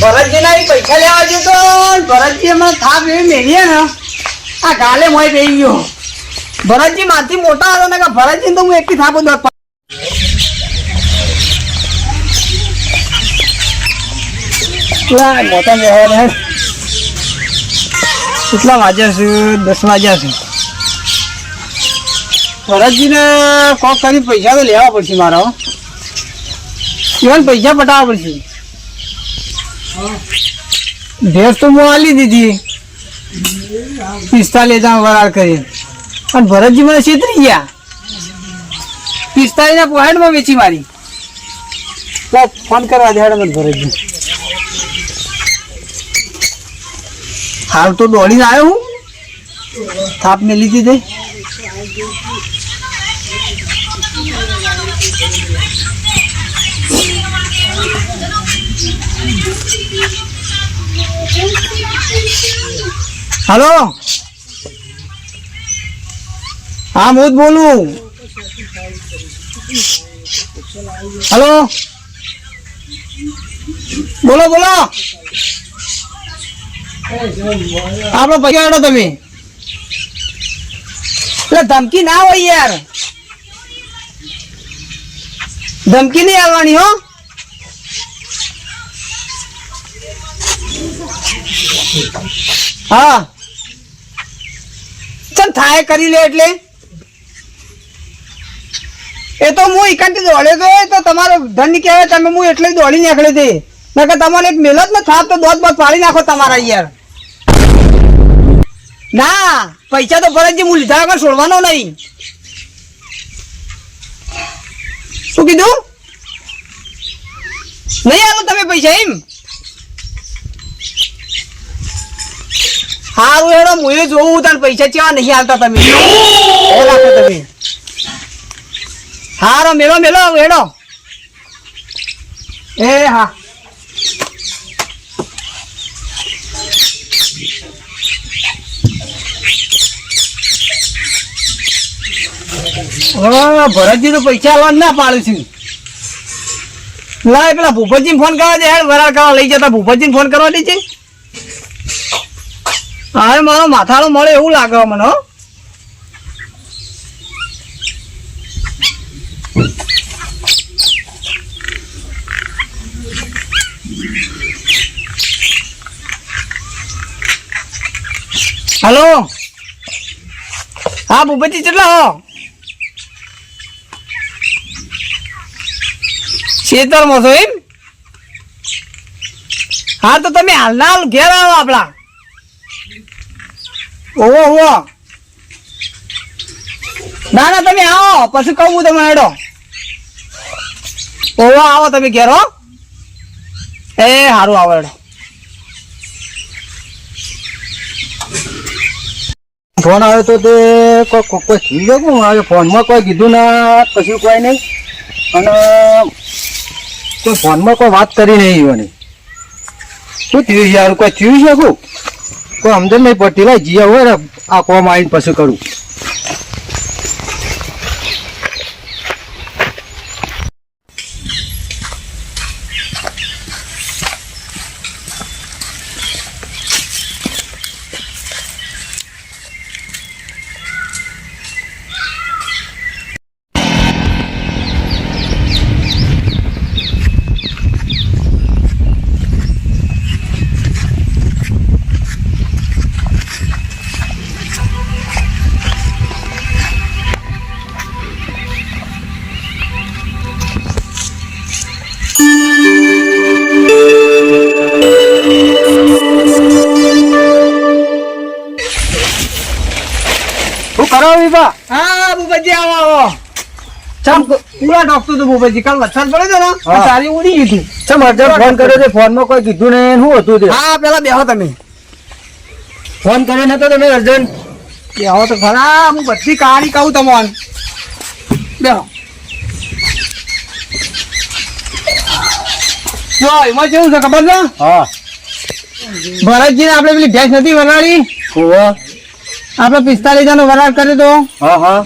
ભરતજી ના પૈસા લેવા ગયો તો ભરતજી એમાં થાપ એવી મેળીએ ને, આ ગાલે મોય થઈ ગયો. ભરતજી માથી મોટા હતા ને કે ભરતજી તો હું એકથી થાપો દોત મોટા ને કેટલા વાગ્યા છે? દસ વાગ્યા છે. ભરતજીને કોક કરી પૈસા તો લેવા પડશે મારા. ઇવન પૈસા પટાવવા પડશે. ભેંસ તો હું આલી દીધી. પિસ્તાલીસ હજાર વરાળ કરી. પણ ભરતજી મને છેતરી ગયા. પિસ્તાલીસ ના પોઈન્ટમાં વેચી મારી. ફોન કરવા દે મને ભરતજી. હાલ તો દોડીને આવ્યો હું. થાપ ને લીધી હલો? હા હું જ બોલું. હલો? બોલો બોલો. આપણો પૈસા આડો તમે. એટલે ધમકી ના હોય યાર. ધમકી નહીં આવવાની હો. હા. ચાલ થાય કરી લે એટલે? એ તો હું એકાંતી દોડ્યો તો તો તમારો ધન કહેવાય, તમે હું એટલે દોડી નીકળ્યો તે નકર તમારે એક મેલો જ ને થાપ તો દોધ બોધ પાડી નાખો તમારા યાર. ના, પૈસા તો ફરજ હું લીધા વગર છોડવાનો નહીં. શું કીધું? નહીં આવો તમે પૈસા એમ? હારું હેડો, હું જોવું તાર પૈસા ચેવા નહીં આવતા તમે. એ રાખો તમે. હારો, મેલો મેલો, હેડો. એ, હા. ભરતજી તો પૈસા આવવા ના પાડું છું. લાય પેલા ભૂપતજી ફોન કરવા દે, હેડ, વરાળ કરવા લઈ જતા. ભૂપતજી ફોન કરવા દે છે? હવે મારો માથાળો મળે એવું લાગે મને, હો. હલો? હા ભૂપતજી કેટલા હો? ખેતરમાં છો એમ? હા, તો તમે હાલના હાલ ઘેર આવો આપણા. ઓહો ઓહો ના ના, તમે આવો. પછી કહું હું તમે હેડો. ઓહો આવો તમે ઘેરો એ સારું આવો હેડો. ફોન આવ્યો તો તે કોઈ કોઈ થઈ ગયો હવે ફોનમાં કોઈ કીધું ના, કશું કોઈ નહીં. અને કોઈ ફોનમાં કોઈ વાત કરી નહીં મને શું થયું યાર? કોઈ થયું છે કોઈ કોઈ સમજણ નહીં પડતી લાય જીયા હોય ને આ કોમ આવીને પછી કરું. શું વિભા. હા ભૂપતજી આવો આવો. ચમ. પૂરા ડોક્ટર તો ભૂપતજી કાલ વરસાદ પડ્યો હતો ને સારી ઉડી ગઈ હતી. ચમ અર્જન્ટ ફોન કર્યો છે ફોનમાં કોઈ કીધું ને શું હતું તે? હા પેલા બેહો તમે. ફોન કર્યો નતો તમે અર્જન્ટ બેહો તો ખરા હું બધી કહાની કહું તમને. બેહો. જો એમાં કેવું છે ખબર છે? હા. ભરતજી ને આપણે પેલી ભેંસ નથી વરાળી આપણે પિસ્તાલીસ હજાર નો વરાળ કર્યો તો હા હા.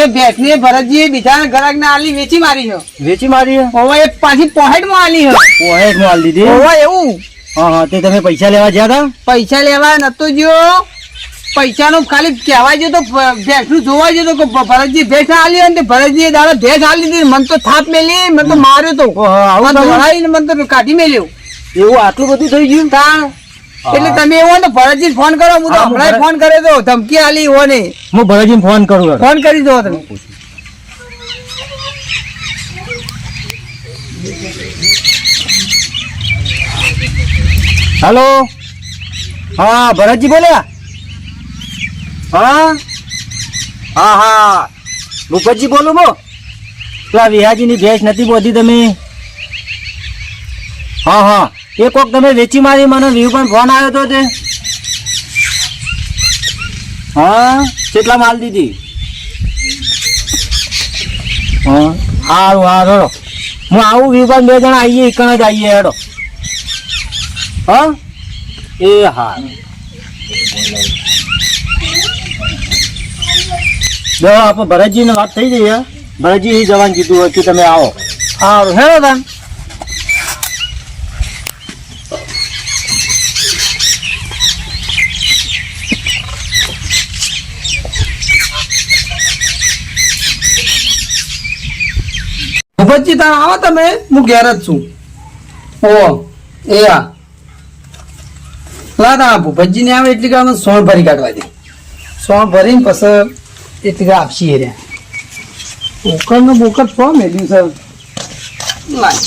એ ભેંસની ભરતજી બીજા ગ્રાહક ને આલી વેચી મારી છે. વેચી મારી હવે એ પાછી પોહેટમાં આલી છે. પોહેટ માલ દીધી? હવે એવું. હા હા તે તમે પૈસા લેવા ગયા હતા? પૈસા લેવા નતો ગયો નું ખાલી કહેવાય ગયો તો ભેંસનું જોવા જતો તો કે ભરતજી ભેંસ આલી અને ભરતજી દાડો ભેંસ આલી દીધી. મન તો થાપ મેલી મન તો માર્યો તો. આવું? દોડાવીને મને તો કાઢી મેલ્યો. એવું આટલું બધું થઈ ગયું? તાણ એટલે તમે એવો ને ભરતજી ફોન કરો હું તો હા, હું હમણાં ફોન કર્યો તો ધમકી આલી એવો ને હું ભરતજી ફોન કરું ફોન કરી દો તમે. હેલો? હા ભરતજી બોલ્યા? હા? હા હા. ભૂપતજી બોલું બો પેલા વિહાજીની ભેંસ નથી બોધી તમે. હા હા. એ કોક તમે વેચી મારી, મને વ્યૂ પણ ફોન આવ્યો તો તે. હા, કેટલા માલ દીધી? હા સારું સારું હેડો. હું આવું વ્યૂ પણ બે જણા આવીએ એકણ જ આવીએ હેડો. હા? એ હા. જો, આપણે ભરતજીને વાત થઈ હે? ભરતજી જવાનું કીધું હોય કે તમે આવો. સારું હેડો તાન. ભૂપતજી તાર આવો તમે, હું ઘેર જ છું. ઓ એ હા લા તા ભૂપતજી ને આવે એટલી કામ સોણ ભરી કાઢવા દે. સોણ ભરીને પછી એટલી કા આપશી એ રહ્યા બોકર નો બોકર છો, મેલ્યું સર લાય.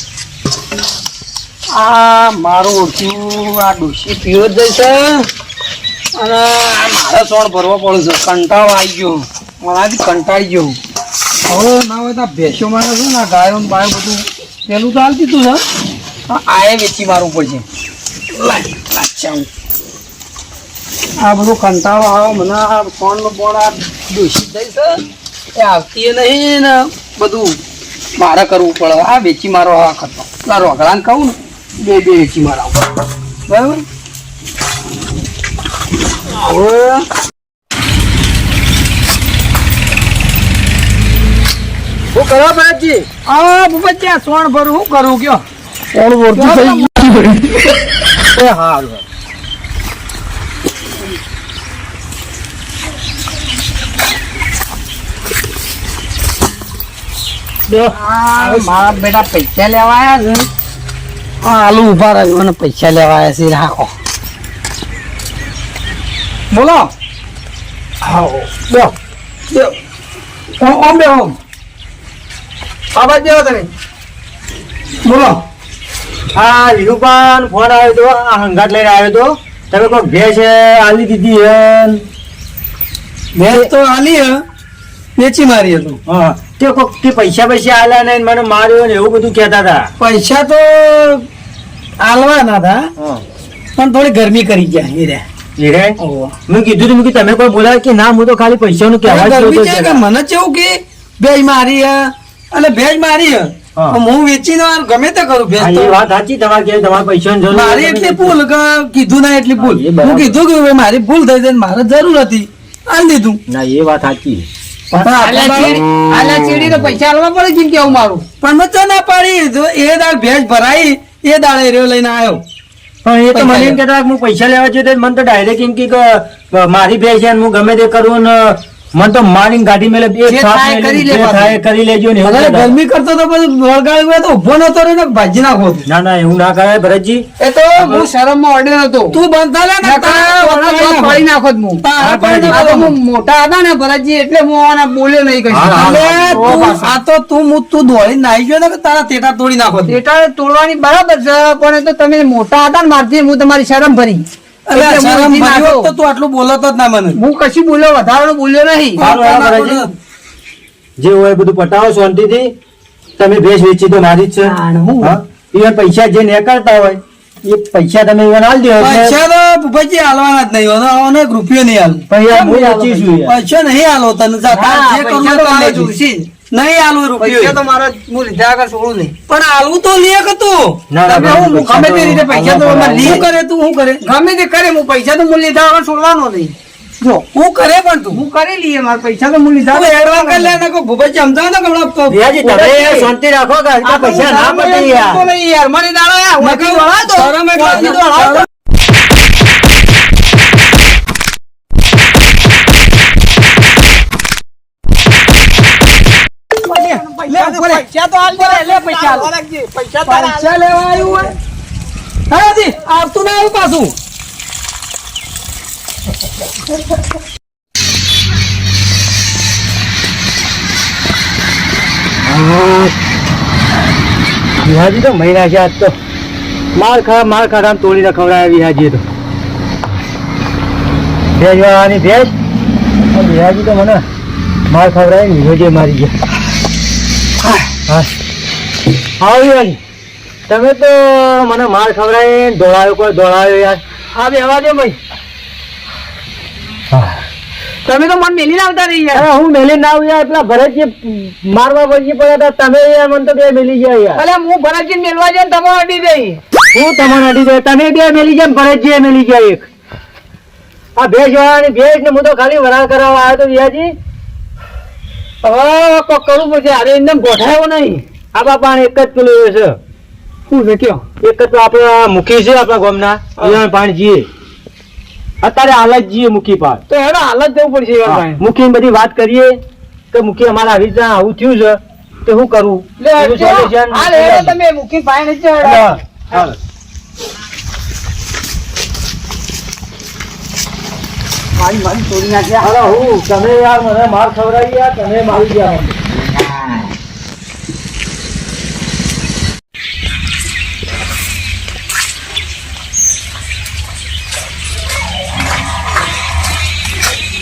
આ મારું ઓછું આ ડોસી પીવો જ જશે અને આ મારે સોણ ભરવો પડે છે. કંટાળો આવી ગયો. મારાથી કંટાળી ગયો. હવે ના હોય તો આ ભેંસો મારે છે ને ગાયો ને બાયો બધું પેલું તો હાલતી તું છે આએ વેચી મારવું પડશે. આ બધું કંટાળો આવે મને આ કોણ નો બોન આ દૂષિત થઈ છે એ આવતી નહીં ને બધું મારે કરવું પડે. આ વેચી મારો આ ખતો આ રોગડાને કહું ને, બે બે વેચી મારા બરાબર? હવે કરો ભરતજી આ ભૂપત આ સોણ ભરું શું કરું કયો? સોણ ભરતું થઈ ગયું એ આ મારા બેટા પૈસા લેવા આવ્યા છે. આ આલુ ઊભા રહ્યો અને પૈસા લેવા આવ્યા છે રાખો. બોલો. હા બે બે ઓમ ઓમ બે ઓમ. આવાજ દેવો તમે. બોલો. આ લીલુપાન ફોન આવ્યો તો આ હંગાટ લઈને આવ્યો તો તમે કોઈ ભેંસ છે આલી દીધી હે મેં તો આલી હે વેચી મારી હતું હા તે કોક તે પૈસા પૈસા આલ્યા ને મને માર્યો ને એવું બધું કહેતા હતા. પૈસા તો આલવાના હતા પણ થોડી ગરમી કરી ગયા હીરે. હીરે? મેં કીધું તું કે તમે કોઈ બોલાવે કે ના હું તો ખાલી પૈસાનું કહેવા મને કેવું કે ભેજ મારી એટલે ભેજ મારી હે. વેચી વાર ગમે તે કરું ભેજ તો. વાત સાચી તમારે કે તમારે પૈસા જરૂર મારી એટલી ભૂલ કીધું ના એટલી ભૂલ. હા, કીધું કે મારી ભૂલ થઈ જાય મારે જરૂર હતી. આલ દીધું. ના એ વાત સાચી. પણ પૈસા આલવા પડે કેમ કેવું મારું? પણ મેં તો ના પાડી. એ દાળ ભેજ ભરાઈ એ દાળ એરિયો લઈને આવ્યો પણ એ તો મને એમ. કહેતા હું પૈસા લેવા જતો મને તો ડાયરેક્ટ એમ કે કે મારી ભેજ છે ને હું ગમે તે કરું ને મને તો મારીને ગાડી મેલે બે મેલે, કરી લે થાય કરી લેજો ને અરે ગરમી કરતો તો પછી વળગાળ તો ઊભો નતો રે ને ભાજી નાખો ના ના એવું ના કરે ભરતજી. એ તો હું શરમમાં ઓર્ડર હતો. તું બંધ થાલે ને પાડી નાખો. હું. હા, પાડી આ તો હું મોટા હતા ને ભરતજી એટલે હું આના બોલ્યો નહીં કઈ. તું- આ તો તું હું- તું દોડી નાઈ ગયો ને કે તારા તેટા તોડી નાખો તેટા તોડવાની બરાબર છે પણ એ તો તમે મોટા હતા ને મારથી હું તમારી શરમ ભરી. એટલે હું શરમ એથી ભરી નાખો. હોત તો તું આટલું બોલતો જ ના મને હું કશું બોલ્યો વધારાનો બોલ્યો નહીં સારું, હા, ભરતજી. જે હોય બધું પટાવો શાંતિથી તમે ભેંસ વેચી તો મારી જ છે? ઈવન પૈસા જે નીકળતા હોય એ પૈસા તમે ઈવન આલ દો પૈસા તો ભૂપતજી હાલવાના જ નહીં આનો રૂપિયો નહીં હાલ પૈસા હું. પૈસા નહીં હાલો તને જા, જે કરવું. જોઈશે. નહીં આલુ રૂપિયો. તો મારા હું લીધા આગળ છોડું નહીં. પણ આલુ તો લે કે તું. ના, ના, તમે હું ગમે તે રીતે પૈસા તો અમારે કરે તું હું કરે? ગમે તે કરે હું પૈસા તો હું લીધા આગળ છોડવાનો નહીં. જો હું કરે પણ તું? હું કરી લઈએ મારા પૈસા તો હું લીધા તું એડવાન્સ કરી લે ને કો ભૂપત જમતા ને કે હમણાં પ- તમે શાંતિ રાખો કે પૈસા ના હું યાર તો મને દાડો યાર હું કઈ વળા દો શરમ એટલે પૈસા તો આલ દે, લે પૈસા આલ. પૈસા તો પૈસા લેવા આવ્યું હોય હા આવતું ના આવ્યું પાછું. વિહાજી તો મહિના છે આજ તો. માર ખા માર ખાધા તોડીને ખવડાવ્યા વિહાજી તો. ભેજ વાળાની ભેજ? આ વિહાજી તો મને માર ખવડાવી વિહોજે મારી ગયા. વિહાજી તમે તો મને માર ખવડાવી દોડાયો કોઈ દોડાયો યાર. હા બેહવા દે ભાઈ. તમે તો મન મેલી આવતા રહી યાર. હું મેલી ના યાર પેલા ભરતજી મારવા પછી પડ્યા હતા. તમે યાર મને તો બે મેલી ગયા યાર. અલે હું ભરતજી મેલવા જાય તમે અડી દઈ હું તમને અડી દે તમે બે મેલી ગયા ભરતજી મેલી ગયા એક. આ ભેજ વાળાની ભેજ ને હું તો ખાલી વરાળ કરાવવા આવ્યો તો વિયાજી. હવે કોક કરવું પડશે અરે એમને ગોઠાયો નહીં. આ બાપા એક જ પેલું છે. શું છે કયો? એક જ તો આપણા મુખી છે આપણા ગામના. પાણી પાણીજીએ અત્યારે હાલત જીએ જઈએ મુખી પાર તો હેડો હાલત જવું પડશે ભાઈ બધી વાત કરીએ કે મૂકી અમારા આવી રીતના આવું થયું છે. તો શું કરવું એનું હેડો તમે મૂકી પાય નથી હેડો. હા, હાલ. મારી મારી ચોરી નાખ્યા અરે હું તમે યાર મને માર ખવડાવી યાર તમે મારી ગયા મને.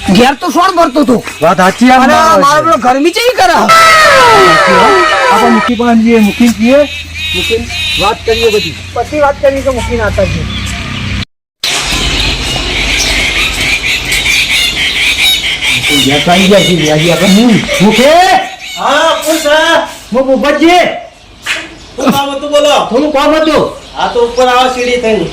ઘેર તો સોણ ભરતો હતો. વાત સાચી અને મારો પેલો ગરમી ચેવી કરે. આપણે મુખી પણ જઈએ મુખી જઈએ. મુખી વાત કરીએ બધી. પછી વાત કરી કે મૂકી નાખતા છે આવી ગયા છીએ. વ્યાજી આપણે મુખે હા પૂછા હું ભૂપતજી શું કામ હતું બોલો? થોડું કામ હતું. આ તો ઉપર આવો સીડી થઈને.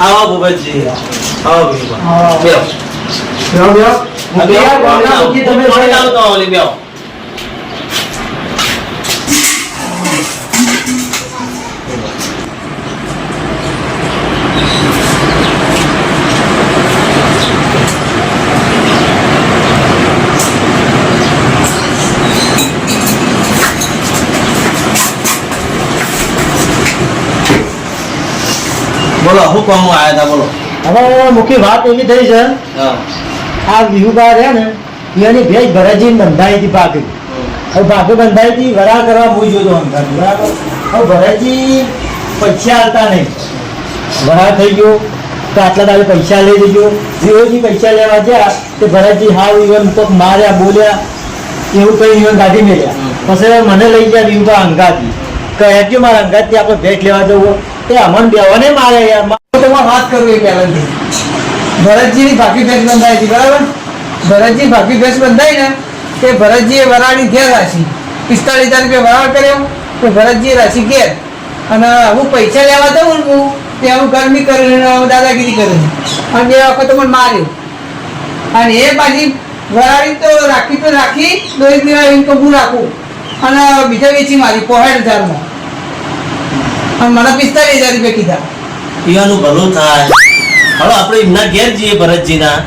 આવો ભૂપતજી. આવો ભીમા. બેસો બેસો બેહો. બોલો હું કહું આવ્યા હતા બોલો. હવે મુખી વાત એવી થઈ છે. હા. આ વિહુબા રહ્યા ને, એની ભેજ ભરાજી બંધાઈ હતી પાકી. હવે ભાગે બંધાઈ હતી વરા કરવા હું જોતો અંધાર બરાબર? હવે ભરાજી પૈસા આવતા નહીં. વરા થઈ ગયો, તો આટલા તારે પૈસા લઈ લેજો. વિહોજી પૈસા લેવા ગયા, તે ભરતજી હાવ ઈવન તો માર્યા, બોલ્યા, એવું કઈ ઈવન ગાડી મેળ્યા. પછી મને લઈ ગયા વિહુબા અંગાથી. કહે મારા અંગાથી આપણે ભેટ લેવા જવું? તે અમન બેવાને મારે યાર. તો વાત કરું એ પહેલાથી. ભરતજીની ભાગી ભેંસ બંધાઈ હતી, બરાબર? ભરતજી ભાગી ભેંસ બંધાઈ ને તે ભરતજીએ વરાળી ઘેર રાશી પિસ્તાળીસ હજાર રૂપિયા વરાળ કર્યો. તો ભરતજીએ રાશી ઘેર. અને હું પૈસા લેવા દઉં હું તે હું ગરમી કરું દાદાગીરી કરું અને બે વખત મને માર્યો. અને એ પાછી વરાળી તો રાખી તો રાખી દોરી તો હું રાખું. અને બીજા વેચી મારી પોહાડ હજારમાં. અને મને પિસ્તાળીસ હજાર રૂપિયા કીધા. પીવાનું ભલું થાય. હવે આપણે એમના ઘેર જઈએ ભરતજીના.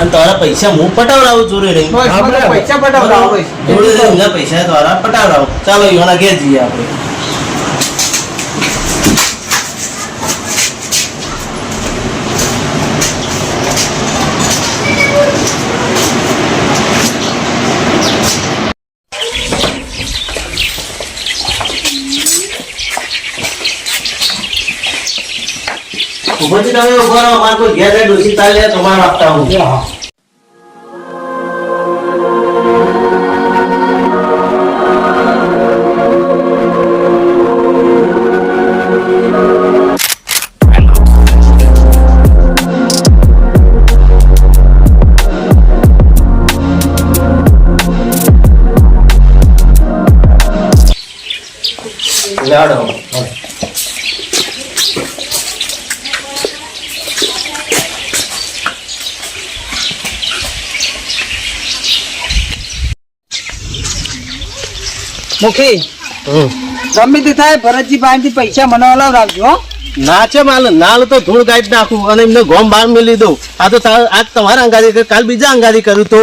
અને તારા પૈસા હું પટાવડાવું ચોરી રહી. પૈસા પટાવડાવું પૈસા દ્વારા પટાવડાવું. ચાલો એવાના ઘેર જઈએ આપણે. ઉપરથી તમે ઊભા રહો અમારે કોઈ ઘેર ડોસી તાલે તમારે આપતા હું. મુખી. ગમે તે થાય ભરતજી પાસેથી પૈસા મને અલાવ રાખજો ના છે માલ નાલ તો ધૂળ ગાઈડ નાખું અને એમને ગોમ બહાર મેલી દઉં. આ તો આજ તમારા અંગારી કાલ બીજા અંગારી કર્યું તો?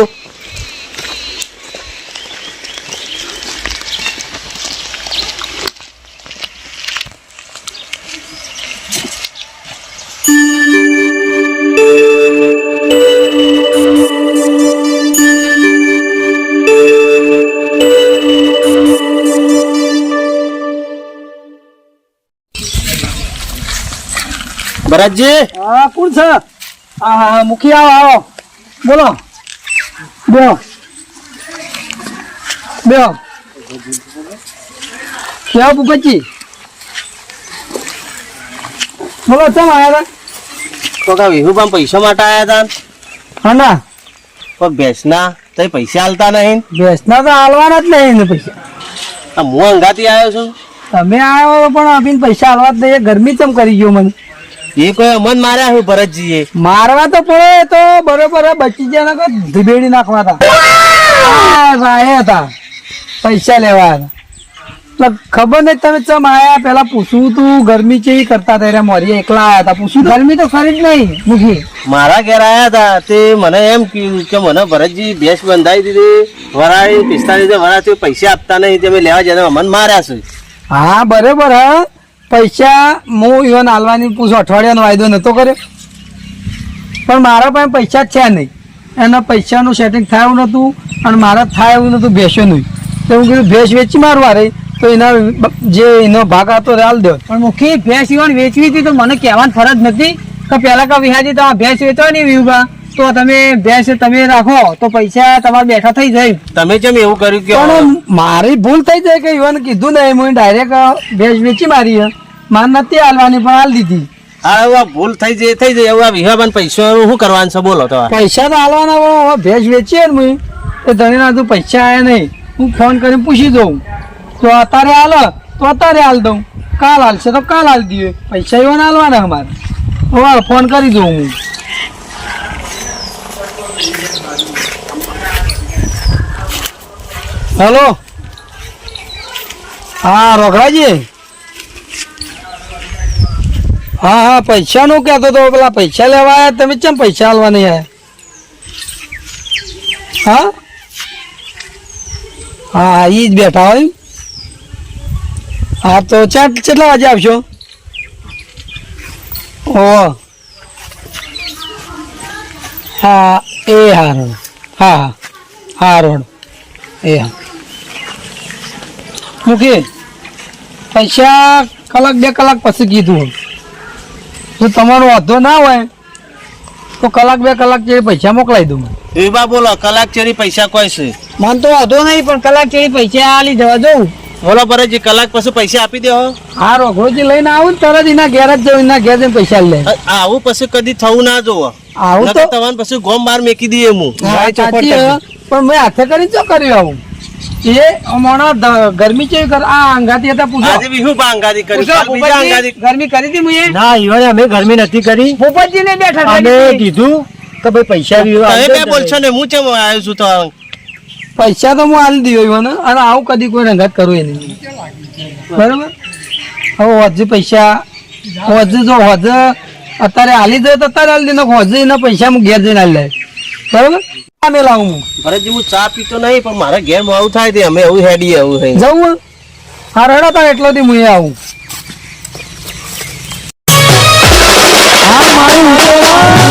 ભરતજી હા કોણ છે? હા હા મુખી આવો આવો. બોલો. બે બે કેવા ભૂપતજી. બોલો ચમ આવ્યા તો કા પણ પૈસા માટે આયા હતા? હા ના પણ ભેંસના તો પૈસા આલતા નહીં. ભેંસના તો હાલવાના જ નહીં ને પૈસા. આ હું અંગાથી આવ્યો છું. તમે આવ્યો પણ અભીને પૈસા હાલવા જ નહીં. ગરમી ચમ કરી ગયો મને? એ કોઈ અમન માર્યા હું ભરતજીએ? મારવા તો પડે તો બરોબર બચી ગયા ને ધીબેડી નાખવા હતા હતા પૈસા લેવા હતા. ખબર નહીં તમે ચમ આયા પેલા પૂછવું તું ગરમી ચેવી કરતા હતા રે મોરી એકલા આયા હતા. પૂછવું ગરમી તો ખરી જ નહીં મુખી. મારા ઘેર આયા હતા તે મને એમ કીધું કે મને ભરતજી ભેંસ બંધાઈ દીધી વરાય પિસ્તાલીસ વરાથી પૈસા આપતા નહીં તમે લેવા જતા અમન માર્યા છે. હા બરોબર હા. પૈસા હું ઈવન હાલવાની પૂછું અઠવાડિયાનો વાયદો નહોતો કર્યો. પણ મારા પાસે પૈસા જ છે નહીં. એના પૈસાનું સેટિંગ થાય એવું નહોતું અને મારા થાય એવું નહોતું ભેંસોનું તો હું કીધું ભેંસ વેચી મારવા રહી તો એના જે એનો ભાગ હતો હાલ દો પણ મુખી ભેંસ ઈવન વેચવી હતી તો મને કહેવાની ફરજ નથી કે પહેલાં કા વિહાજી તમે ભેંસ વેચો નહીં વિયુબા તો તમે ભેંસ તમે રાખો તો પૈસા તમારે બેઠા થઈ જાય. તમે કેમ એવું કર્યું કે મારી ભૂલ થઈ જાય કે ઈવન કીધું નહીં હું ડાયરેક્ટ ભેંસ વેચી મારી માર નથી હાલવાની પણ હાલ દીધી. હવે ભૂલ થઈ જાય થઈ જાય. એવું આ વિહાબાન પૈસા શું કરવાનું છે બોલો તો પૈસા તો હાલવાના પણ હવે ભેંસ વેચીએ ને હું હજુ પૈસા આવ્યા નહીં. હું ફોન કરીને પૂછી દઉં. તો અત્યારે હાલ તો અત્યારે હાલ દઉં. કાલ હાલશે તો કાલ હાલ દઈએ. પૈસા એવા હાલવાના અમારે. હવે ફોન કરી દઉં હું. હેલો? હા રોકડાજી હા હા, પૈસાનું કહેતો તો પેલા પૈસા લેવા આવ્યા તમે કેમ પૈસા હાલવા નહીં હા? હા એ જ બેઠા હોય હા, તો ચાર કેટલા વાગે આવશો? ઓ હા, એ હારું. હા હા. હા, રોડ. એ હા. મૂકી. પૈસા કલાક, બે કલાક પછી કીધું. જો તમારો વાંધો ના હોય તો કલાક બે કલાક ચેરી પૈસા મોકલાવી દઉં વિભા બોલો કલાક ચેરી પૈસા કોઈ છે? મને તો વાંધો નહીં પણ કલાક ચેરી પૈસા આલી જવા દઉં બોલો ભરતજી કલાક પછી પૈસા આપી દેવો હા રોઘડોજી લઈને આવું તરત એના ઘેર જ જવું એના ઘેર જઈને પૈસા લે. આવું પછી કદી થવું ના જોવો. આવું તો તમારે પછી ગોમ બાર મેકી દઈએ હું. પણ મેં હાથે કરી ચો કર્યું આવું? એ હમણાં ગરમી છે કર આ અંગાતી હતા પૂછો. આજે વિહુ બા અંગારી કરી પૂછો, બીજા ગરમી કરી હતી મુએ? ના ઈવન અમે ગરમી નથી કરી. પોપટજી ને બેઠા અમે કીધું કે ભાઈ પૈસા બી તમે બે બોલશો ને. હું કેમ આવ્યો છું તો? પૈસા તો હું આલી દીધો ને અને આવું કદી કોઈ રંગત કરવું એ નહીં. બરાબર? હવે હજુ પૈસા હજુ જો હજુ અત્યારે આલી દે તો અત્યારે આલી દે હજુ એના પૈસા હું ઘેર જઈને આલી લે બરાબર? અમે લાવું હું. ચા પીતો નહીં પણ મારા ગેમ આવું થાય તે. અમે એવું હેડી આવું થઈ જવું હા રડાતા એટલો દી હું આવું. હા મારું